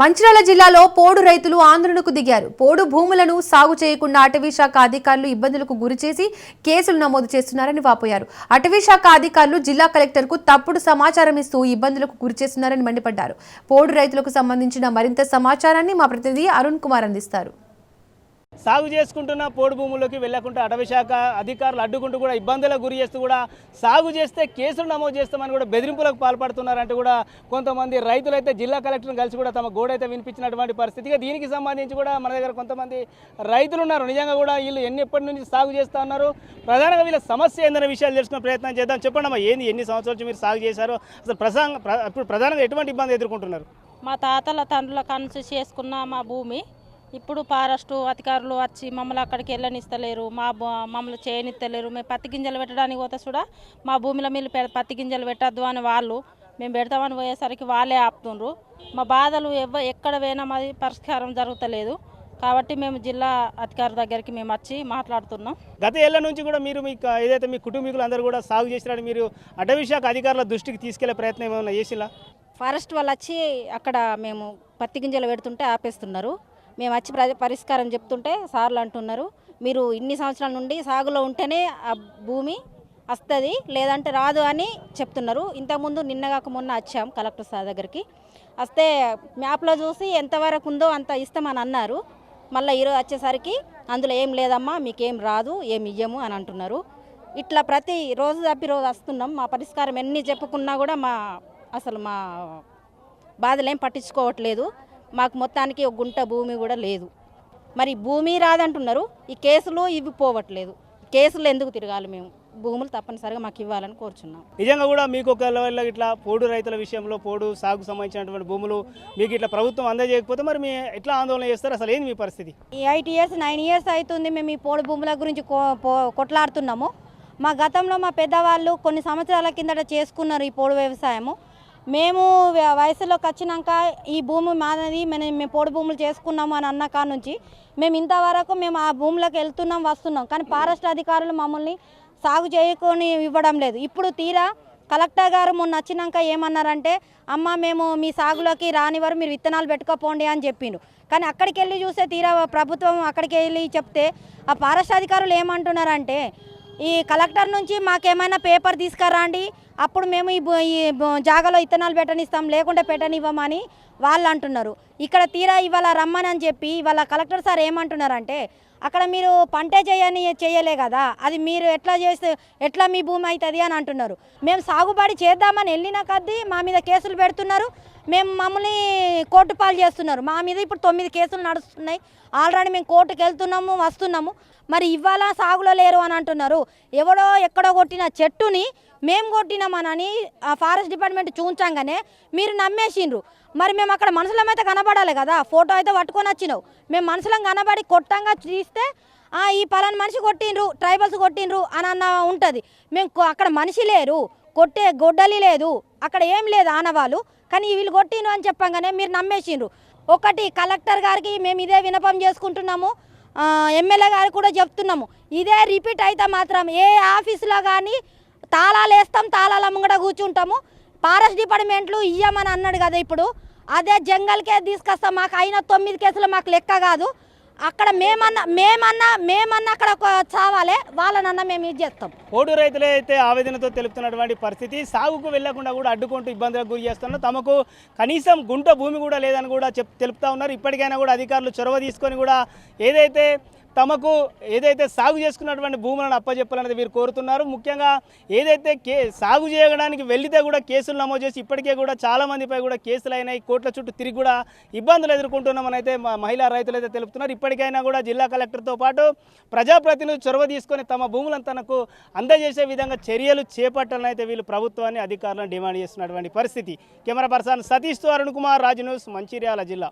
మంచిర్యాల జిల్లాలో పోడు రైతులు ఆందోళనకు దిగారు. పోడు భూములను సాగు చేయకుండా అటవీ శాఖ అధికారులు ఇబ్బందులకు గురిచేసి కేసులు నమోదు చేస్తున్నారని వాపోయారు. అటవీ శాఖ అధికారులు జిల్లా కలెక్టర్కు తప్పుడు సమాచారం ఇస్తూ ఇబ్బందులకు గురిచేస్తున్నారని మండిపడ్డారు. పోడు రైతులకు సంబంధించిన మరింత సమాచారాన్ని మా ప్రతినిధి అరుణ్ కుమార్ అందిస్తారు. సాగు చేసుకుంటున్న పోడు భూముల్లోకి వెళ్ళకుండా అటవీ శాఖ అధికారులు అడ్డుకుంటూ కూడా ఇబ్బందులకు గురి చేస్తూ కూడా సాగు చేస్తే కేసులు నమోదు చేస్తామని కూడా బెదిరింపులకు పాల్పడుతున్నారంటూ కూడా కొంతమంది రైతులైతే జిల్లా కలెక్టర్ని కలిసి కూడా తమ గోడైతే వినిపించినటువంటి పరిస్థితి. దీనికి సంబంధించి కూడా మన దగ్గర కొంతమంది రైతులు ఉన్నారు. నిజంగా కూడా వీళ్ళు ఎన్ని ఎప్పటి నుంచి సాగు చేస్తూ ఉన్నారు? ప్రధానంగా వీళ్ళ సమస్య ఏందనే విషయాలు తెలుసుకునే ప్రయత్నం చేద్దాం. చెప్పండి అమ్మా ఏంది? ఎన్ని సంవత్సరాలు మీరు సాగు చేశారు? అసలు ప్రసంగ ప్ర- ఇప్పుడు ప్రధానంగా ఎటువంటి ఇబ్బంది ఎదుర్కొంటున్నారు? మా తాతల తండ్రుల కనుసు చేసుకున్న మా భూమి ఇప్పుడు ఫారెస్టు అధికారులు వచ్చి మమ్మల్ని అక్కడికి వెళ్ళనిస్తలేరు మా బ- మమ్మల్ని చేయనిస్తలేరు. మేము పత్తి గింజలు పెట్టడానికి పోతే కూడా మా భూమిలో మీరు పత్తి గింజలు పెట్టద్దు అని వాళ్ళు మేము పెడతామని పోయేసరికి వాళ్ళే ఆపుతుండ్రు. మా బాధలు ఎవ ఎక్కడ పోయినా మాది పరిష్కారం జరుగుతలేదు. కాబట్టి మేము జిల్లా అధికారి దగ్గరికి మేము వచ్చి మాట్లాడుతున్నాం. గత ఏళ్ళ నుంచి కూడా మీరు మీ ఏదైతే మీ కుటుంబీకులు అందరూ కూడా సాగు చేసినారని మీరు అటవీ శాఖ అధికారుల దృష్టికి తీసుకెళ్ళే ప్రయత్నం ఏమైనా చేసిలా ఫారెస్ట్ వాళ్ళు వచ్చి అక్కడ మేము పత్తి గింజలు పెడుతుంటే ఆపేస్తున్నారు. మేము వచ్చి ప్ర- పరిష్కారం చెప్తుంటే సార్లు అంటున్నారు. మీరు ఇన్ని సంవత్సరాల నుండి సాగులో ఉంటేనే ఆ భూమి వస్తుంది లేదంటే రాదు అని చెప్తున్నారు. ఇంతకుముందు నిన్నగాక మొన్న వచ్చాం కలెక్టర్ సార్ దగ్గరికి. వస్తే మ్యాప్లో చూసి ఎంతవరకు ఉందో అంత ఇస్తామని అన్నారు. మళ్ళీ ఈరోజు వచ్చేసరికి అందులో ఏం లేదమ్మా మీకేం రాదు ఏం ఇయ్యము అని అంటున్నారు. ఇట్లా ప్రతి రోజు తప్పి రోజు వస్తున్నాం. మా పరిష్కారం ఎన్ని చెప్పుకున్నా కూడా మా అసలు మా బాధలేం పట్టించుకోవట్లేదు. మాకు మొత్తానికి ఒక గుంట భూమి కూడా లేదు. మరి భూమి రాదంటున్నారు. ఈ కేసులు ఇవి పోవట్లేదు. కేసులు ఎందుకు తిరగాలి మేము? భూములు తప్పనిసరిగా మాకు ఇవ్వాలని కోరుచున్నాం. నిజంగా కూడా మీకు ఒక లెవెల్లో ఇట్లా పోడు రైతుల విషయంలో పోడు సాగు సంబంధించినటువంటి భూములు మీకు ఇట్లా ప్రభుత్వం అందజేయకపోతే మరి మీ ఎట్లా ఆందోళన చేస్తారు? అసలు ఏంది మీ పరిస్థితి? ఈ ఎయిట్ ఇయర్స్ నైన్ ఇయర్స్ అవుతుంది. మేము ఈ పోడు భూముల గురించి కొట్లాడుతున్నాము. మా గతంలో మా పెద్దవాళ్ళు కొన్ని సంవత్సరాల కిందట చేసుకున్నారు ఈ పోడు వ్యవసాయము. మేము వయసులోకి వచ్చినాక ఈ భూమి మాది మేము మేము పొడి భూములు చేసుకున్నాము అని అన్న కాడ నుంచి మేము ఇంతవరకు మేము ఆ భూములకు వెళ్తున్నాం వస్తున్నాం. కానీ ఫారెస్ట్ అధికారులు మమ్మల్ని సాగు చేయకొని ఇవ్వడం లేదు. ఇప్పుడు తీరా కలెక్టర్ గారు మొన్న వచ్చినాక ఏమన్నారంటే అమ్మ మేము మీ సాగులోకి రానివారు మీరు విత్తనాలు పెట్టుకోపోండి అని చెప్పిండు. కానీ అక్కడికి వెళ్ళి చూస్తే తీరా ప్రభుత్వం అక్కడికి వెళ్ళి చెప్తే ఆ ఫారెస్ట్ అధికారులు ఏమంటున్నారంటే ఈ కలెక్టర్ నుంచి మాకేమైనా పేపర్ తీసుకురండి అప్పుడు మేము ఈ ఈ జాగాలో ఇత్తనాలు పెట్టనిస్తాం లేకుండా పెట్టనివ్వమని వాళ్ళు అంటున్నారు. ఇక్కడ తీరా ఇవాళ రమ్మనని చెప్పి ఇవాళ కలెక్టర్ సార్ ఏమంటున్నారంటే అక్కడ మీరు పంటే చేయని చేయలే కదా అది మీరు ఎట్లా చేస్తే ఎట్లా మీ భూమి అవుతుంది అని అంటున్నారు. మేము సాగుబడి చేద్దామని వెళ్ళిన కొద్దీ మా మీద కేసులు పెడుతున్నారు. మేము మమ్మల్ని కోర్టు పాలు చేస్తున్నారు. మా మీద ఇప్పుడు తొమ్మిది కేసులు నడుస్తున్నాయి. ఆల్రెడీ మేము కోర్టుకు వెళ్తున్నాము వస్తున్నాము. మరి ఇవాళ సాగులో లేరు అని అంటున్నారు. ఎవడో ఎక్కడో కొట్టిన చెట్టుని మేము కొట్టినామనని ఆ ఫారెస్ట్ డిపార్ట్మెంట్ చూంచంగానే మీరు నమ్మేసిండ్రు. మరి మేము అక్కడ మనుషులమైతే కనబడాలి కదా ఫోటో అయితే పట్టుకొని వచ్చినావు. మేము మనుషులం కనబడి కొట్టంగా తీస్తే ఈ పలానా మనిషి కొట్టిండ్రు ట్రైబల్స్ కొట్టిండ్రు అని అన్న ఉంటుంది. మేము అక్కడ మనిషి లేరు కొట్టే గొడ్డలి లేదు అక్కడ ఏం లేదు ఆనవాళ్ళు కానీ వీళ్ళు కొట్టిండ్రు అని చెప్పంగానే మీరు నమ్మేసిండ్రు. ఒకటి కలెక్టర్ గారికి మేము ఇదే వినపం చేసుకుంటున్నాము ఎమ్మెల్యే గారికి కూడా చెప్తున్నాము. ఇదే రిపీట్ అయితే మాత్రం ఏ ఆఫీసులో కానీ తాళాలు వేస్తాం తాళాల ముంగట కూర్చుంటాము. ఫారెస్ట్ డిపార్ట్మెంట్లు ఇయ్యమని అన్నాడు కదా ఇప్పుడు. అదే జంగల్కే తీసుకొస్తాం మాకు అయిన తొమ్మిది కేసులు మాకు లెక్క కాదు. అక్కడ మేమన్నా మేమన్నా మేమన్నా అక్కడ ఒక చావాలే వాళ్ళనన్నా మేము ఇది చేస్తాం. పోడు రైతులే అయితే ఆవేదనతో తెలుపుతున్నటువంటి పరిస్థితి సాగుకు వెళ్ళకుండా కూడా అడ్డుకుంటూ ఇబ్బందులకు గురి చేస్తున్నారు. తమకు కనీసం గుంట భూమి కూడా లేదని కూడా చెప్ తెలుపుతా ఉన్నారు. ఇప్పటికైనా కూడా అధికారులు చొరవ తీసుకొని కూడా ఏదైతే తమకు ఏదైతే సాగు చేసుకున్నటువంటి భూములను అప్పచెప్పాలనేది వీరు కోరుతున్నారు. ముఖ్యంగా ఏదైతే కే సాగు చేయడానికి వెళ్తే కూడా కేసులు నమోదు చేసి ఇప్పటికే కూడా చాలా మందిపై కూడా కేసులు అయినాయి. కోట్ల చుట్టూ తిరిగి కూడా ఇబ్బందులు ఎదుర్కొంటున్నామని అయితే మహిళా రైతులు అయితే తెలుపుతున్నారు. ఇప్పటికైనా కూడా జిల్లా కలెక్టర్తో పాటు ప్రజాప్రతినిధులు చొరవ తీసుకొని తమ భూములను తనకు అందజేసే విధంగా చర్యలు చేపట్టాలని అయితే వీళ్ళు ప్రభుత్వాన్ని అధికారులను డిమాండ్ చేస్తున్నటువంటి పరిస్థితి. కెమెరా పర్సన్ సతీష్తో అరుణ్ కుమార్ రాజు న్యూస్ మంచిర్యాల జిల్లా.